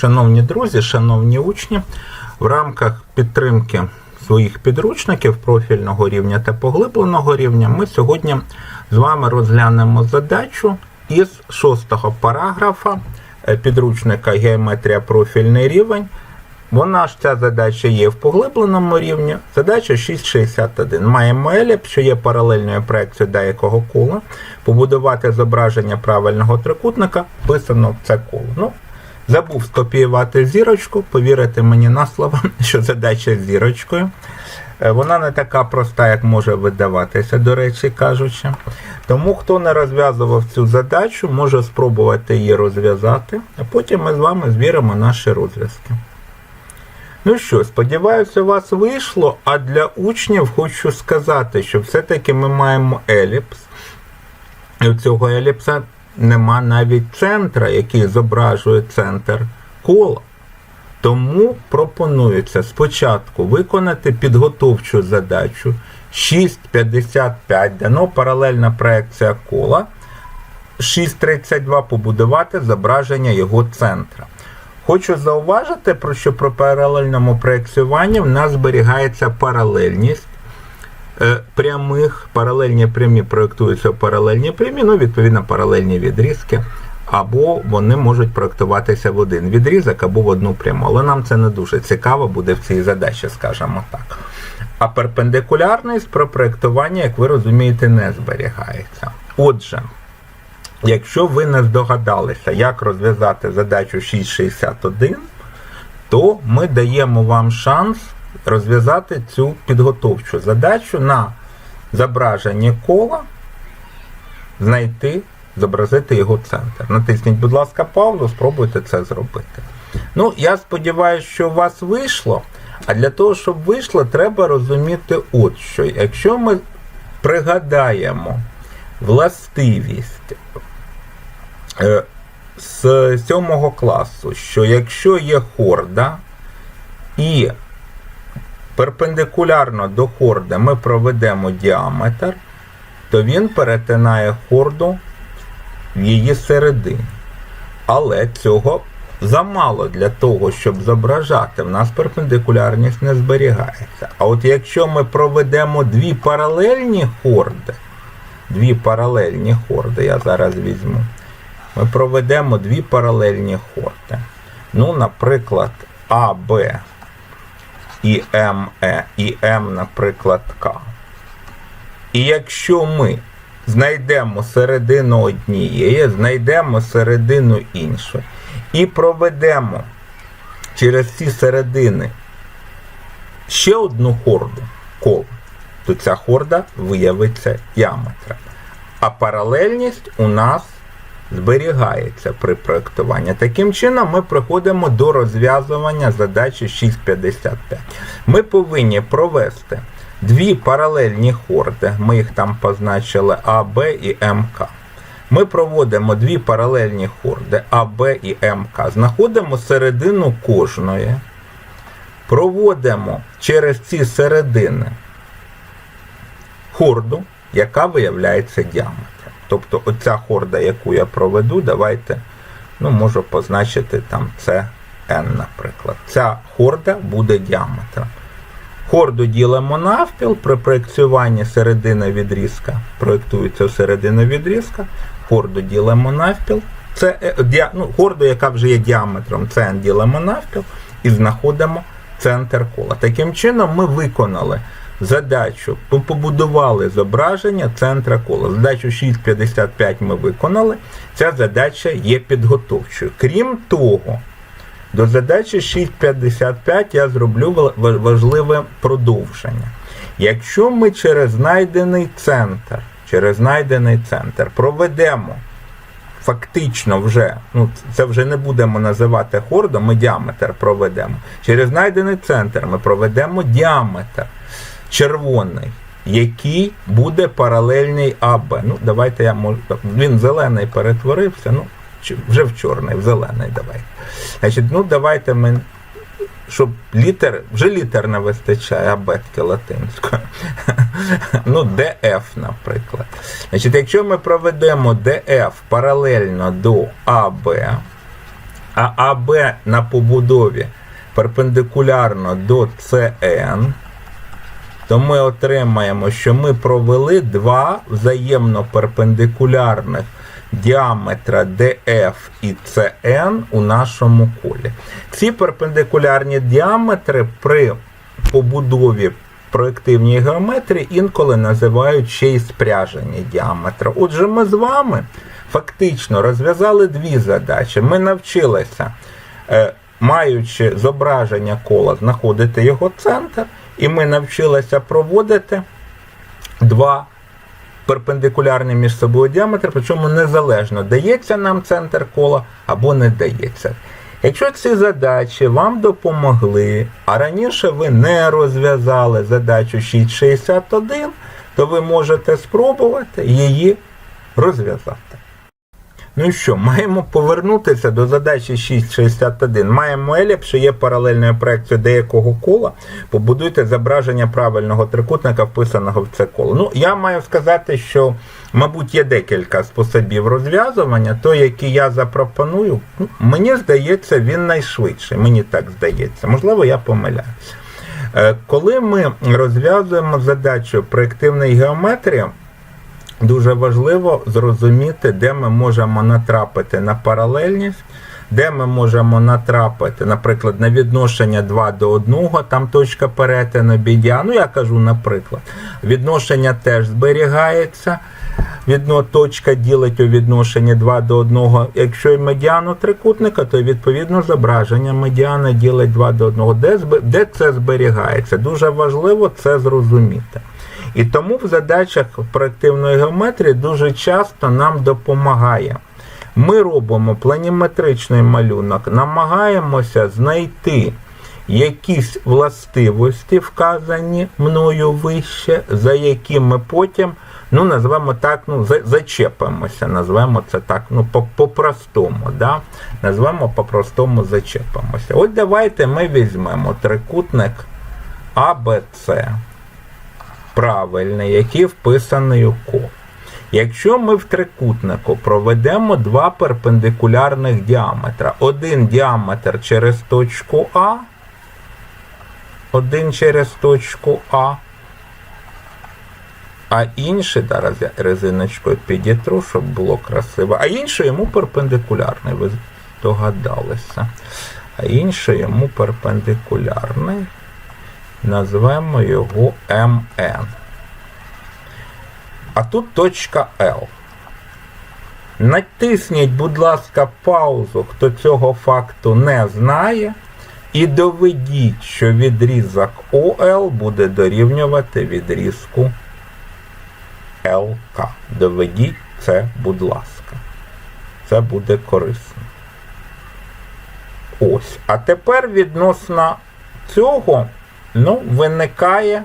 Шановні друзі, шановні учні, в рамках підтримки своїх підручників профільного рівня та поглибленого рівня ми сьогодні з вами розглянемо задачу із шостого параграфа е, підручника Геометрія профільний рівень. Вона ж ця задача є в поглибленому рівні. Задача 661. Маємо еліп, що є паралельною проекцією деякого кола. Побудувати зображення правильного трикутника, вписано в це коло. Ну, Забув скопіювати зірочку, повірите мені на слово, що задача з зірочкою. Е, Вона не така проста, як може видаватися, до речі кажучи. Тому, хто не розв'язував цю задачу, може спробувати її розв'язати, а потім ми з вами звіримо наші розв'язки. Ну що, сподіваюся, у вас вийшло, а для учнів хочу сказати, що все-таки ми маємо еліпс. І у цього еліпса нема навіть центра, який зображує центр кола. Тому пропонується спочатку виконати підготовчу задачу 6.55, дано паралельна проекція кола. 6.32 побудувати зображення його центра. Хочу зауважити, про що при паралельному проекціюванні в нас зберігається паралельність прямих, паралельні прямі проєктуються в паралельні прямі, ну, відповідно, паралельні відрізки, або вони можуть проєктуватися в один відрізок або в одну пряму. Але нам це не дуже цікаво буде в цій задачі, скажімо так. А перпендикулярність про проєктування, як ви розумієте, не зберігається. Отже, Якщо ви не здогадалися, як розв'язати задачу 661, то ми даємо вам шанс розв'язати цю підготовчу задачу на зображенні кола, знайти, зобразити його центр. Натисніть, будь ласка, паузу, спробуйте це зробити. Ну, я сподіваюся, що у вас вийшло. А для того, щоб вийшло, треба розуміти от що. Якщо ми пригадаємо властивість е, з сьомого класу, що якщо є хорда і перпендикулярно до хорди ми проведемо діаметр, то він перетинає хорду в її середині. Але цього замало для того, щоб зображати, в нас перпендикулярність не зберігається. А от якщо ми проведемо дві паралельні хорди, дві паралельні хорди, я зараз візьму. Ми проведемо дві паралельні хорди. Ну, наприклад, А, Б і М, Е, і М, наприклад, К. І якщо ми знайдемо середину однієї, знайдемо середину іншої, і проведемо через ці середини ще одну хорду коло, то ця хорда виявиться діаметром. А паралельність у нас зберігається при проєктуванні. Таким чином, ми приходимо до розв'язування задачі 6.55. Ми повинні провести дві паралельні хорди, ми їх там позначили А, Б і МК. Ми проводимо дві паралельні хорди А, Б і МК. Знаходимо середину кожної, проводимо через ці середини хорду, яка виявляється діаметром. Тобто оця хорда, яку я проведу, давайте ну, можу позначити там це N, наприклад. Ця хорда буде діаметром. Хорду ділимо навпіл, при проєкціюванні середини відрізка проєктується середина відрізка, хорду ділимо навпіл. Це е, ну, хорду, яка вже є діаметром, це N ділимо навпіл і знаходимо центр кола. Таким чином ми виконали задачу, ми побудували зображення центра кола. Задачу 6.55 ми виконали. Ця задача є підготовчою. Крім того, до задачі 6.55 я зроблю ва- ва- важливе продовження. Якщо ми через знайдений центр, через знайдений центр проведемо фактично вже, ну це вже не будемо називати хордом, ми діаметр проведемо. Через знайдений центр ми проведемо діаметр червоний, який буде паралельний АБ. Ну, давайте я можу. Він зелений перетворився, ну, вже в чорний, в зелений давайте. Значить, ну давайте ми. Щоб літер, вже літер не вистачає абетки латинської. ну, ДФ, наприклад. Значить, якщо ми проведемо ДФ паралельно до АБ, а АБ на побудові перпендикулярно до СН, то ми отримаємо, що ми провели два взаємно перпендикулярних діаметра DF і CN у нашому колі. Ці перпендикулярні діаметри при побудові проєктивній геометрії інколи називають ще й спряжені діаметри. Отже, ми з вами фактично розв'язали дві задачі. Ми навчилися, е, маючи зображення кола, знаходити його центр, і ми навчилися проводити два перпендикулярні між собою діаметри, причому незалежно дається нам центр кола або не дається. Якщо ці задачі вам допомогли, а раніше ви не розв'язали задачу 661, то ви можете спробувати її розв'язати. Ну і що, маємо повернутися до задачі 661. Маємо еліп, що є паралельною проекцією деякого кола. Побудуйте зображення правильного трикутника, вписаного в це коло. Ну, я маю сказати, що, мабуть, є декілька способів розв'язування. Той, який я запропоную, ну, мені здається, він найшвидший. Мені так здається. Можливо, я помиляюся. Е, Коли ми розв'язуємо задачу проєктивної геометрії, дуже важливо зрозуміти, де ми можемо натрапити на паралельність, де ми можемо натрапити, наприклад, на відношення 2 до 1, там точка перетину бідя. Ну, я кажу, наприклад, відношення теж зберігається. Відно точка ділить у відношенні 2 до 1. Якщо і медіану трикутника, то відповідно зображення медіани ділить 2 до 1. Де, де це зберігається? Дуже важливо це зрозуміти. І тому в задачах проєктивної геометрії дуже часто нам допомагає. Ми робимо планіметричний малюнок, намагаємося знайти якісь властивості, вказані мною вище, за які ми потім, ну, назвемо так, ну, зачепимося, назвемо це так, ну, по- по-простому, да? назвемо по-простому зачепимося. От давайте ми візьмемо трикутник АБЦ правильний, який вписаний у ко. Якщо ми в трикутнику проведемо два перпендикулярних діаметра, один діаметр через точку А, один через точку А, а інший, зараз я резиночкою підітру, щоб було красиво, а інший йому перпендикулярний, ви здогадалися. А інший йому перпендикулярний. Назвемо його МН. А тут точка L. Натисніть, будь ласка, паузу, хто цього факту не знає, і доведіть, що відрізок ОЛ буде дорівнювати відрізку ЛК. Доведіть це, будь ласка. Це буде корисно. Ось. А тепер відносно цього ну, виникає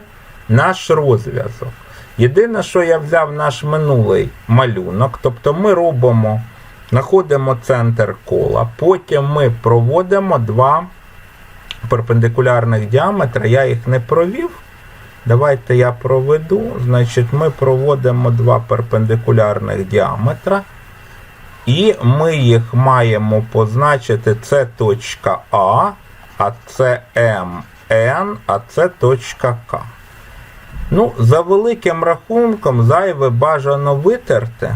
наш розв'язок. Єдине, що я взяв наш минулий малюнок, тобто ми робимо, знаходимо центр кола, потім ми проводимо два перпендикулярних діаметри, я їх не провів. Давайте я проведу. Значить, ми проводимо два перпендикулярних діаметра. І ми їх маємо позначити. Це точка А, а це МН, а це точка К. Ну, за великим рахунком, зайве бажано витерти.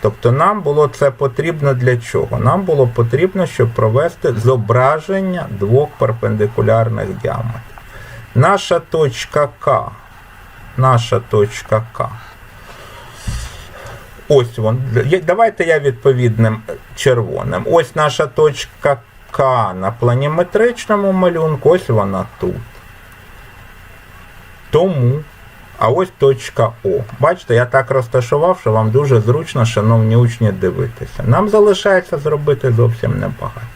Тобто нам було це потрібно для чого? Нам було потрібно, щоб провести зображення двох перпендикулярних діаметрів. Наша точка К. Наша точка К. Ось вон. Давайте я відповідним червоним. Ось наша точка К на планіметричному малюнку, ось вона тут. Тому, а ось точка О. Бачите, я так розташував, що вам дуже зручно, шановні учні, дивитися. Нам залишається зробити зовсім небагато.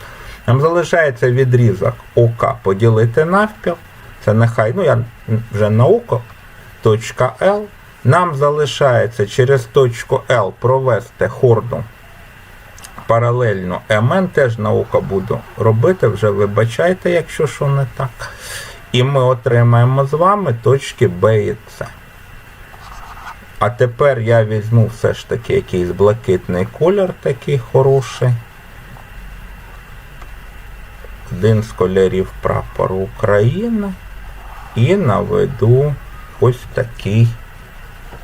Нам залишається відрізок ОК поділити навпіл. Це нехай, ну я вже на точка L. Нам залишається через точку L провести хорду паралельно МН, теж на око буду робити, вже вибачайте, якщо що не так. І ми отримаємо з вами точки Б і С. А тепер я візьму все ж таки якийсь блакитний колір такий хороший. один з кольорів прапору України і наведу ось такий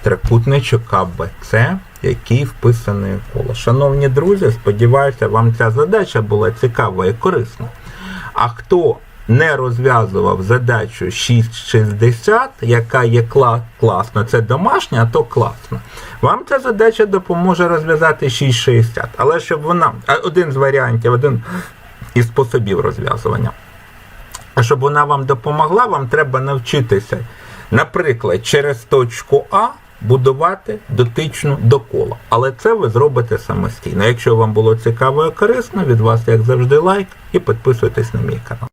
трикутничок АБЦ, який вписаний коло. Шановні друзі, сподіваюся, вам ця задача була цікава і корисна. А хто не розв'язував задачу 6,60, яка є кла- класна, це домашня, то класна. Вам ця задача допоможе розв'язати 6,60. Але щоб вона. Один з варіантів, один із способів розв'язування. А щоб вона вам допомогла, вам треба навчитися, наприклад, через точку А будувати дотичну до кола. Але це ви зробите самостійно. Якщо вам було цікаво і корисно, від вас, як завжди, лайк і підписуйтесь на мій канал.